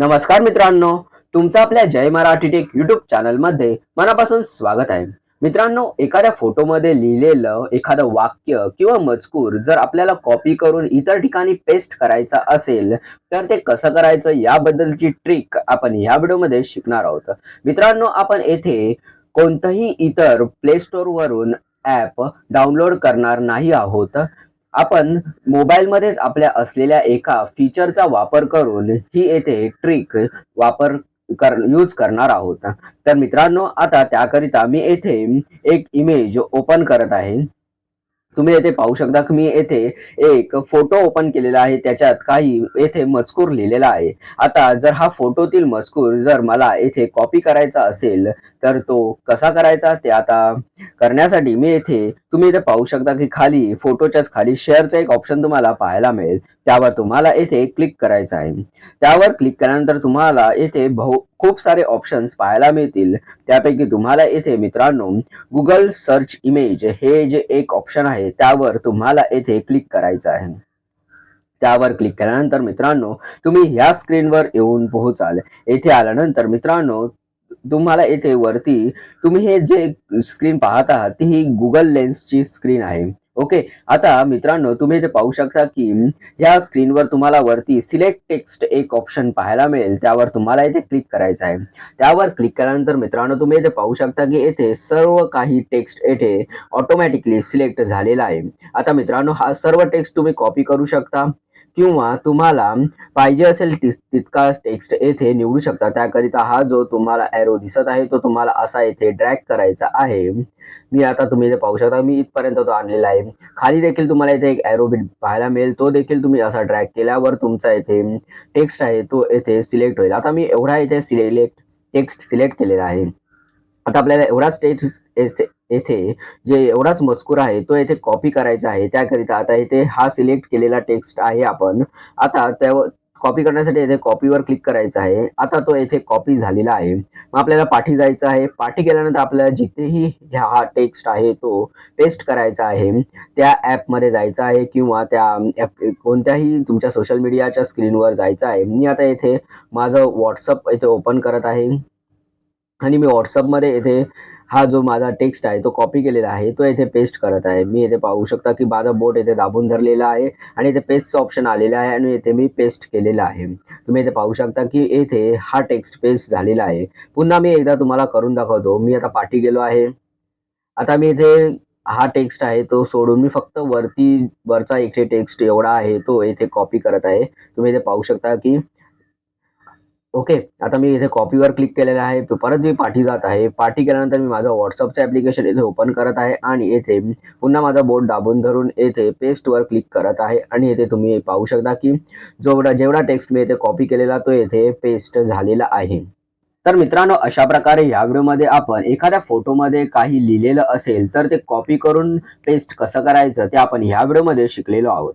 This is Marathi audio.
नमस्कार मित्रांनो तुमचं आपल्या जय मराठी टेक युट्यूब चॅनलमध्ये मनापासून स्वागत आहे. मित्रांनो एखाद्या फोटोमध्ये लिहिलेलं एखादं वाक्य किंवा मजकूर जर आपल्याला कॉपी करून इतर ठिकाणी पेस्ट करायचा असेल तर ते कसं करायचं याबद्दलची ट्रिक आपण या व्हिडिओमध्ये शिकणार आहोत. मित्रांनो आपण येथे कोणतंही इतर प्ले स्टोर वरून ऍप डाउनलोड करणार नाही आहोत. आपण मोबाईलमध्येच आपल्या असलेल्या एका फीचरचा वापर करून ही येथे ट्रिक वापर कर यूज करणार आहोत. तर मित्रांनो आता त्याकरिता मी येथे एक इमेज ओपन करत आहे. तुम्ही येथे पाहू शकता की मी येथे एक फोटो ओपन केलेला आहे. त्याच्यात काही येथे मजकूर लिहिलेला आहे. आता जर हा फोटोतील मजकूर जर मला येथे कॉपी करायचा असेल तर तो कसा करायचा? ते आता करण्यासाठी मी येथे तुम्ही इथे पाहू शकता की खाली फोटोच्याच खाली शेअरचं एक ऑप्शन तुम्हाला पाहायला मिळेल. त्यावर तुम्हाला येथे क्लिक करायचं आहे. त्यावर क्लिक केल्यानंतर तुम्हाला येथे बहु खूप सारे ऑप्शन्स पाहायला मिळतील. त्यापैकी तुम्हाला येथे मित्रांनो गुगल सर्च इमेज हे जे एक ऑप्शन आहे त्यावर तुम्हाला येथे क्लिक करायचं आहे. त्यावर क्लिक केल्यानंतर मित्रांनो तुम्ही ह्या स्क्रीनवर येऊन पोहोचाल. येथे आल्यानंतर मित्रांनो तुम्हाला येथे वरती तुम्ही हे जे स्क्रीन पाहत आहात ती ही गुगल लेन्सची स्क्रीन आहे. ओके आता मित्रांनो तुम्ही इथे पाहू शकता की ह्या स्क्रीनवर तुम्हाला वरती सिलेक्ट टेक्स्ट एक ऑप्शन पाहायला मिळेल. त्यावर तुम्हाला इथे क्लिक करायचं आहे. त्यावर क्लिक केल्यानंतर मित्रांनो तुम्ही इथे पाहू शकता की येथे सर्व काही टेक्स्ट येथे ऑटोमॅटिकली सिलेक्ट झालेला आहे. आता मित्रांनो हा सर्व टेक्स्ट तुम्ही कॉपी करू शकता. किंवा तुम्हाला पाहिजे असेल ति- तितका टेक्स्ट येथे निवडू शकता. त्याकरिता हा जो तुम्हाला एरो दिसत आहे तो तुम्हाला असा येथे ड्रॅग करायचा आहे. मी आता तुम्ही इथे पाहू शकता मी इथपर्यंत तो आणलेला आहे. खाली देखील तुम्हाला इथे एक एरो बिट पाहायला मिळेल. तो देखील तुम्ही असा ड्रॅग केल्यावर तुमचा येथे टेक्स्ट आहे तो येथे सिलेक्ट होईल. आता मी एवढा इथे सिलेक्ट टेक्स्ट सिलेक्ट केलेला आहे. आता आपल्याला एवढाच टेक्स्ट येथे जे एवढाच मजकूर आहे तो येथे कॉपी करायचा आहे. त्याकरिता आता येथे हा सिलेक्ट केलेला टेक्स्ट आहे आपण. आता त्यावर कॉपी करण्यासाठी येथे कॉपीवर क्लिक करायचं आहे. आता तो येथे कॉपी झालेला आहे. मग आपल्याला पाठी जायचं आहे. पाठी गेल्यानंतर आपल्याला जिथेही ह्या- हा टेक्स्ट आहे तो पेस्ट करायचा आहे. त्या ॲपमध्ये जायचं आहे किंवा त्या ॲप कोणत्याही तुमच्या सोशल मीडियाच्या स्क्रीनवर जायचं आहे. मी आता येथे माझं व्हॉट्सअप येथे ओपन करत आहे. आणि मी व्हॉट्सअपमध्ये येथे हा जो माझा टेक्स्ट आहे तो कॉपी केलेला आहे तो येथे पेस्ट करत आहे. मी येथे पाहू शकता की माझा बोट येथे दाबून धरलेला आहे आणि इथे पेस्टचं ऑप्शन आलेलं आहे आणि येथे मी पेस्ट केलेला आहे. तुम्ही इथे पाहू शकता की येथे हा टेक्स्ट पेस्ट झालेला आहे. पुन्हा मी एकदा तुम्हाला करून दाखवतो. मी आता पाठी गेलो आहे. आता मी इथे हा टेक्स्ट आहे तो सोडून मी फक्त वरती वरचा इथे टेक्स्ट एवढा आहे तो येथे कॉपी करत आहे. तुम्ही इथे पाहू शकता की ओके आता मी इथे कॉपीवर क्लिक केलेलं आहे. परत मी पाठी जात आहे. पाठी केल्यानंतर मी माझं व्हॉट्सअपचं ॲप्लिकेशन इथे ओपन करत आहे आणि येथे पुन्हा माझा बोर्ड दाबून धरून येथे पेस्टवर क्लिक करत आहे आणि येथे तुम्ही पाहू शकता की जेवढा जेवढा टेक्स्ट मी येथे कॉपी केलेला तो येथे पेस्ट झालेला आहे. तर मित्रांनो अशा प्रकारे या व्हिडिओमध्ये आपण एखाद्या फोटोमध्ये काही लिहिलेलं असेल तर ते कॉपी करून पेस्ट कसं करायचं ते आपण ह्या व्हिडिओमध्ये शिकलेलो आहोत.